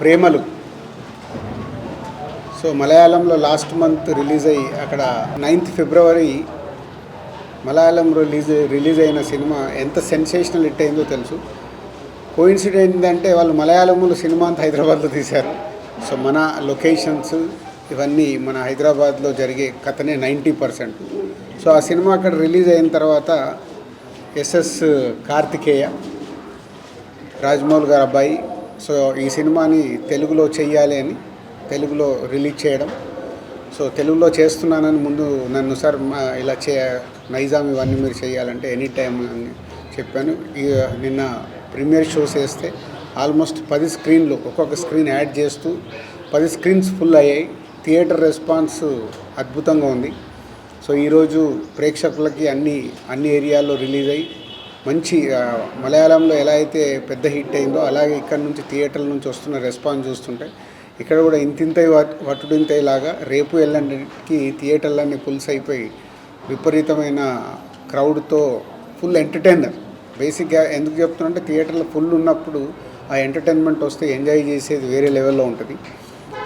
ప్రేమలు సో మలయాళంలో last month release అయ్యి అక్కడ ninth February Malayalam release release అయిన సినిమా ఎంత సెన్సేషనల్ హిట్ అయిందో తెలుసు కోయిన్సిడెంట్ ఏంటంటే వాళ్ళు మలయాళంలో సినిమా అంతా హైదరాబాద్లో తీశారు సో మన లొకేషన్స్ ఇవన్నీ మన హైదరాబాద్లో జరిగే కథనే నైంటీ పర్సెంట్ సో ఆ సినిమా అక్కడ రిలీజ్ అయిన తర్వాత ఎస్ఎస్ కార్తికేయ రాజమౌళి గారు అబ్బాయి సో ఈ సినిమాని తెలుగులో చేయాలి అని తెలుగులో రిలీజ్ చేయడం సో తెలుగులో చేస్తున్నానని ముందు నన్ను సార్ ఇలా చే నైజాం ఇవన్నీ మీరు చేయాలంటే ఎనీ టైం అని చెప్పాను నిన్న ప్రీమియర్ షోస్ వేస్తే ఆల్మోస్ట్ పది స్క్రీన్లు ఒక్కొక్క స్క్రీన్ యాడ్ చేస్తూ పది స్క్రీన్స్ ఫుల్ అయ్యాయి థియేటర్ రెస్పాన్స్ అద్భుతంగా ఉంది సో ఈరోజు ప్రేక్షకులకి అన్ని అన్ని ఏరియాల్లో రిలీజ్ అయ్యి మంచి మలయాళంలో ఎలా అయితే పెద్ద హిట్ అయిందో అలాగే ఇక్కడ నుంచి థియేటర్ల నుంచి వస్తున్న రెస్పాన్స్ చూస్తుంటే ఇక్కడ కూడా ఇంతింతై వట్టుడింతై లాగా రేపు వెళ్ళడానికి థియేటర్లన్నీ పుల్స్ అయిపోయి విపరీతమైన క్రౌడ్తో ఫుల్ ఎంటర్టైనర్ బేసిక్గా ఎందుకు చెప్తున్నా థియేటర్లో ఫుల్ ఉన్నప్పుడు ఆ ఎంటర్టైన్మెంట్ వస్తే ఎంజాయ్ చేసేది వేరే లెవెల్లో ఉంటుంది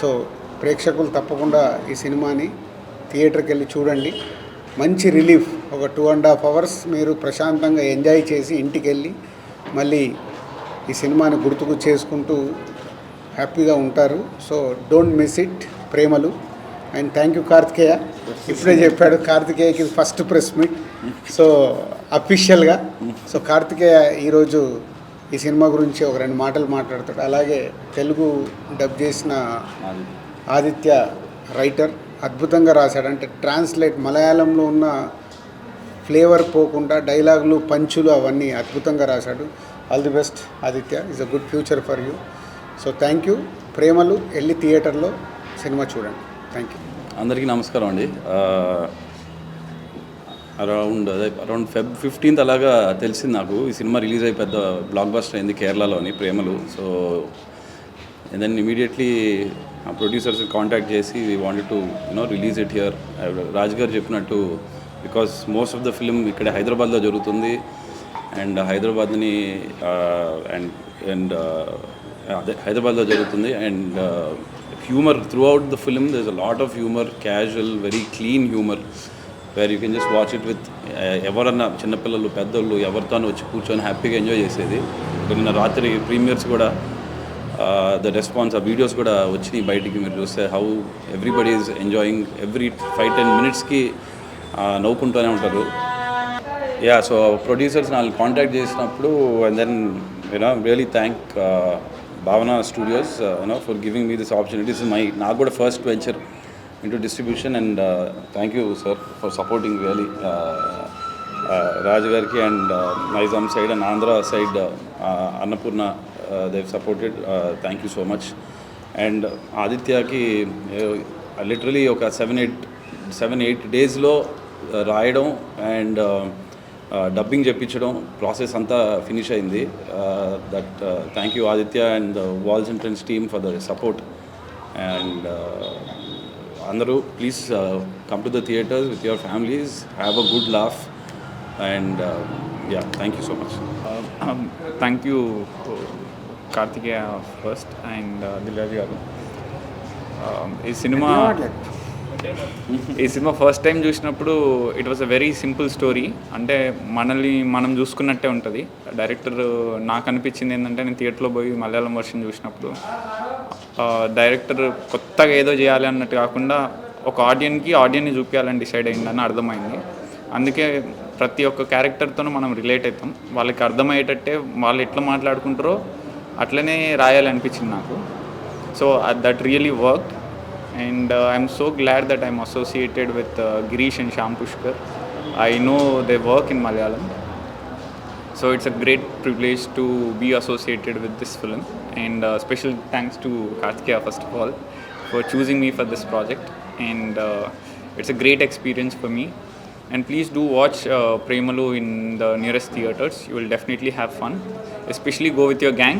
సో ప్రేక్షకులు తప్పకుండా ఈ సినిమాని థియేటర్కి వెళ్ళి చూడండి మంచి రిలీఫ్ ఒక టూ అండ్ హాఫ్ అవర్స్ మీరు ప్రశాంతంగా ఎంజాయ్ చేసి ఇంటికి వెళ్ళి మళ్ళీ ఈ సినిమాని గుర్తుకు చేసుకుంటూ హ్యాపీగా ఉంటారు so don't miss it Premalu and thank you Karthikeya ఇప్పుడే చెప్పాడు కార్తికేయకి ఫస్ట్ ప్రెస్ మీట్ సో అఫీషియల్గా సో కార్తికేయ ఈరోజు ఈ సినిమా గురించి ఒక రెండు మాటలు మాట్లాడతాడు అలాగే తెలుగు డబ్ చేసిన ఆదిత్య రైటర్ అద్భుతంగా రాశాడు అంటే ట్రాన్స్లేట్ మలయాళంలో ఉన్న ఫ్లేవర్ పోకుండా డైలాగులు పంచులు అవన్నీ అద్భుతంగా రాశాడు all the best Aditya is a good future for you so thank you Premalu వెళ్ళి థియేటర్లో సినిమా చూడండి థ్యాంక్ యూ అందరికీ నమస్కారం అండి అరౌండ్ అదే అరౌండ్ ఫెబ్ ఫిఫ్టీన్త్ అలాగా తెలిసింది నాకు ఈ సినిమా రిలీజ్ అయి పెద్ద బ్లాక్ బస్టర్ అయింది కేరళలోని Premalu so and then immediately ఆ ప్రొడ్యూసర్స్ కాంటాక్ట్ చేసి we wanted to you know release it here Raj garu చెప్పినట్టు because most of the film ఇక్కడ హైదరాబాద్లో జరుగుతుంది అండ్ హైదరాబాద్ని అండ్ అండ్ అదే హైదరాబాద్లో జరుగుతుంది and humour throughout the film there is a lot of humour casual very clean humour where you can just watch it with ఎవరన్నా చిన్నపిల్లలు పెద్దోళ్ళు ఎవరితో వచ్చి కూర్చొని హ్యాపీగా ఎంజాయ్ చేసేది నిన్న రాత్రి ప్రీమియర్స్ కూడా ద uh, రెస్పాన్స్ ఆ వీడియోస్ కూడా వచ్చినాయి బయటికి మీరు చూస్తే how everybody is enjoying every five ten మినిట్స్కి నవ్వుకుంటూనే ఉంటారు యా సో ప్రొడ్యూసర్స్ నా కాంటాక్ట్ చేసినప్పుడు and then you know really thank Bhavana studios you know for giving me this opportunities my నాకు కూడా first venture into distribution and thank you sir for supporting really రాజుగారికి and Nizam side and Andhra side Annapurna Dev supported thank you so much and ఆదిత్యకి literally ఒక seven eight seven eight డేస్లో రాయడం and dubbing uh, uh, చెప్పించడం process అంతా finish అయింది that thank you Aditya and walls friends team for the support and అందరూ please come to the theatres with your families have a good laugh and yeah thank you so much thank you Karthikeya first and uh, Dil Raju garu um, ఈ cinema ఈ cinema first time చూసినప్పుడు it was a very simple story అంటే మనల్ని మనం చూసుకున్నట్టే ఉంటుంది director నాకు అనిపించింది ఏంటంటే నేను థియేటర్లో పోయి మలయాళం వర్షన్ చూసినప్పుడు డైరెక్టర్ uh, కొత్తగా ఏదో చేయాలి అన్నట్టు కాకుండా ఒక ఆడియన్కి ఆడియన్ని చూపించాలని డిసైడ్ అయిందని అర్థమైంది అందుకే ప్రతి ఒక్క క్యారెక్టర్తోనూ మనం రిలేట్ అవుతాం వాళ్ళకి అర్థమయ్యేటట్టే వాళ్ళు ఎట్లా మాట్లాడుకుంటారో అట్లనే రాయాలనిపించింది నాకు so that really work and I'm so glad that I'm associated with Girish and Shyam Pushkar I know they work in Malayalam So it's a great privilege to be associated with this film, and uh, special thanks to Kartikeya first of all for choosing me for this project. And uh, it's a great experience for me. And please do watch uh, Premalu in the nearest theaters. You will definitely have fun. Especially go with your gang.